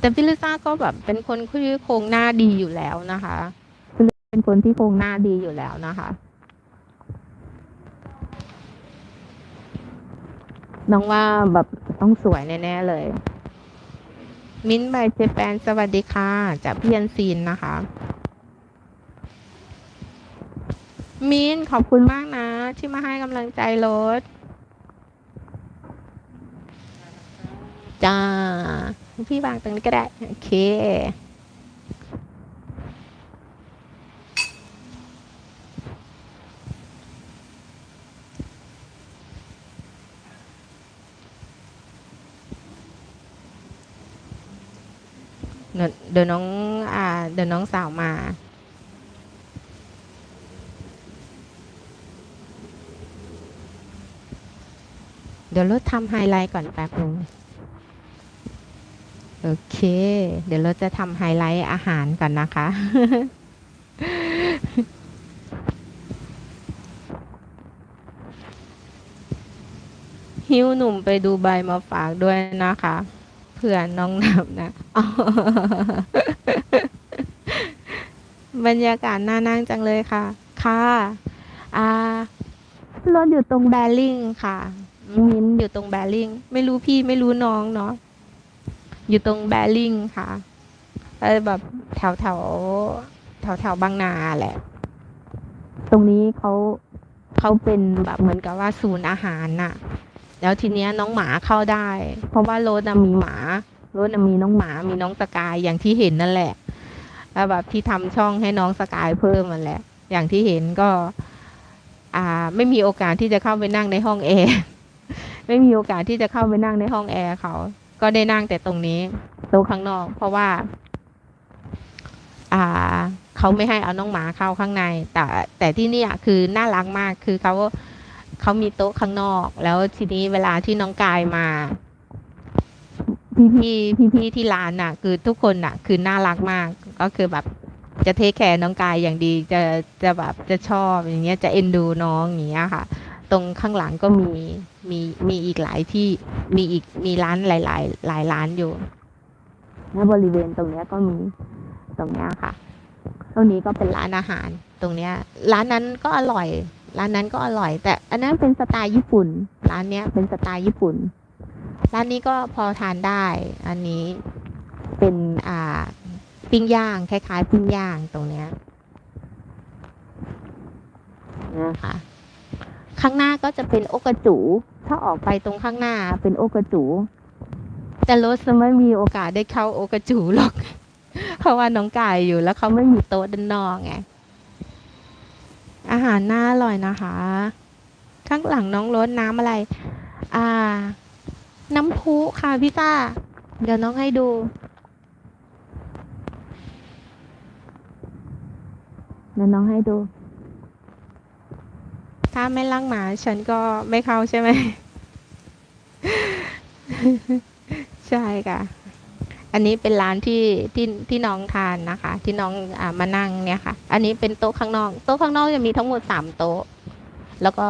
แต่พี่ลิซ่าก็แบบเป็นคนที่โครงหน้าดีอยู่แล้วนะคะเป็นคนที่โครงหน้าดีอยู่แล้วนะคะ น้องว่าแบบต้องสวยแน่ๆเลย มิ้นท์บายเจแปนสวัสดีค่ะจากพี่ยันซีนนะคะ มิ้นขอบคุณมากนะ ที่มาให้กำลังใจรถจ้า พี่วางตรงนี้ก็ได้ โอเค เดี๋ยวน้องอ่าเดี๋ยวน้องสาวมาเดี๋ยวรถทำไฮไลท์ก่อนแป๊บนึง โอเค เดี๋ยวเราจะทำไฮไลท์อาหารก่อนนะคะ หิ้วหนุ่มไปดูใบมาฝากด้วยนะคะ เพื่อนน้องนับนะ บรรยากาศน่านั่งจังเลยค่ะ ค่ะอ่ารถอยู่ตรงแบริ่งค่ะมินท์อยู่ตรงแบริ่งไม่รู้พี่ไม่รู้น้องเนาะ อยู่ตรงแบริ่งค่ะเออแบบแถวแถวแถวแถวบางนาแหละ ตรงนี้เขาเขาเป็นแบบเหมือนกับว่าศูนย์อาหารน่ะ แล้วทีเนี้ยน้องหมาเข้าได้ เพราะว่ารถน่ะมีหมารถน่ะมีน้องหมา มีน้องสกายอย่างที่เห็นนั่นแหละแล้วแบบที่ทำช่องให้น้องสกายเพิ่มมันแหละ อย่างที่เห็นก็ อ่า ไม่มีโอกาสที่จะเข้าไปนั่งในห้องแอร์ ไม่มีโอกาสที่จะเข้าไปนั่งในห้องแอร์เขา ก็ได้นั่งแต่ตรงนี้โต๊ะข้างนอก เพราะว่า อ่าเขาไม่ให้เอาน้องหมาเข้าข้างใน แต่แต่ที่นี่คือน่ารักมากคือเขาเขามีโต๊ะข้างนอก แล้วทีนี้เวลาที่น้องกายมา พี่พี่พี่พี่ที่ร้านน่ะ คือทุกคนน่ะ คือน่ารักมาก ก็คือแบบจะเทคแคร์น้องกายอย่างดี จะจะแบบจะชอบอย่างเงี้ยจะเอ็นดูน้องอย่างเงี้ยค่ะ ตรงข้างหลังก็มีมีมีอีกหลายที่มีอีกมีร้านหลายหลายหลายร้านอยู่แล้วบริเวณตรงเนี้ยก็มีตรงเนี้ยค่ะตรงนี้ก็เป็นร้านอาหารตรงเนี้ย ร้านนั้นก็อร่อย ร้านนั้นก็อร่อย แต่อันนั้นเป็นสไตล์ญี่ปุ่น ร้านเนี้ยเป็นสไตล์ญี่ปุ่น ร้านนี้ก็พอทานได้ อันนี้เป็นอ่าปิ้งย่างคล้ายๆ ปิ้งย่างตรงเนี้ยนะคะ ข้างหน้าก็จะเป็นโอกระจู ถ้าออกไปตรงข้างหน้าเป็นโอกระจู แต่รถจะไม่มีโอกาสได้เข้าโอกระจูหรอก เพราะว่าน้องไกายอยู่แล้วเขาไม่มีโต๊ะด้านนอกไง อาหารน่าอร่อยนะคะ ข้างหลังน้องรถน้ำอะไร อ่า น้ำพุค่ะพี่ต้า เดี๋ยวน้องให้ดูเดี๋ยวน้องให้ดู ถ้าไม่ล้างหมาฉันก็ไม่เข้าใช่ไหม ใช่ค่ะ อันนี้เป็นร้านที่ที่ที่น้องทานนะคะ ที่น้องอ่ามานั่งเนี่ยค่ะ อันนี้เป็นโต๊ะข้างนอก โต๊ะข้างนอกจะมีทั้งหมดสามโต๊ะ แล้วก็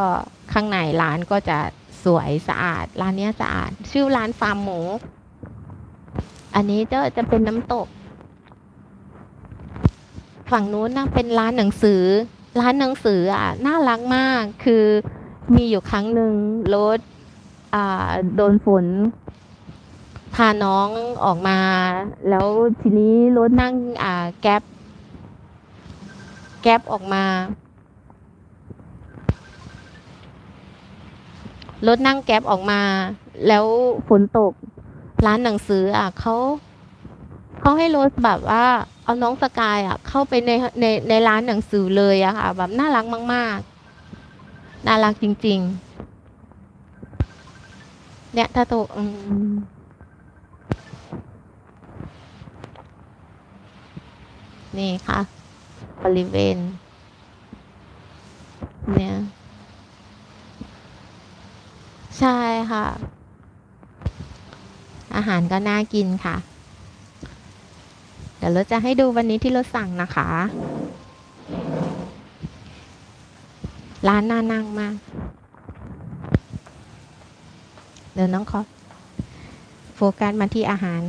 ข้างในร้านก็จะสวยสะอาด ร้านเนี้ยสะอาด ชื่อร้านฟาร์มหมู อันนี้จะจะเป็นน้ำตก ฝั่งนู้นน่ะเป็นร้านหนังสือ ร้านหนังสืออะน่ารักมากคือมีอยู่ครั้งหนึ่งรถอ่าโดนฝนพาน้องออกมา แล้วทีนี้รถนั่งอ่าแก๊ปแก๊ปออกมารถนั่งแก๊ปออกมา แล้วฝนตก ร้านหนังสืออะเขา เขาให้โรถแบบว่า เอาน้องสกายอะ เข้าไปในในในร้านหนังสือเลยอะค่ะ แบบน่ารักมาก ๆ น่ารักจริง ๆ เนี่ยถ้าโตกอืมนี่ค่ะ บริเวณ เนี่ย ใช่ค่ะ อาหารก็น่ากินค่ะ เดี๋ยวเราจะให้ดูวันนี้ที่เราสั่งนะคะ ร้านน่านั่งมาก เดี๋ยวน้องขอโฟกัสมาที่อาหาร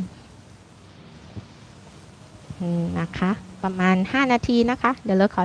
นะคะ ประมาณ 5 นาทีนะคะ เดี๋ยวเราขอ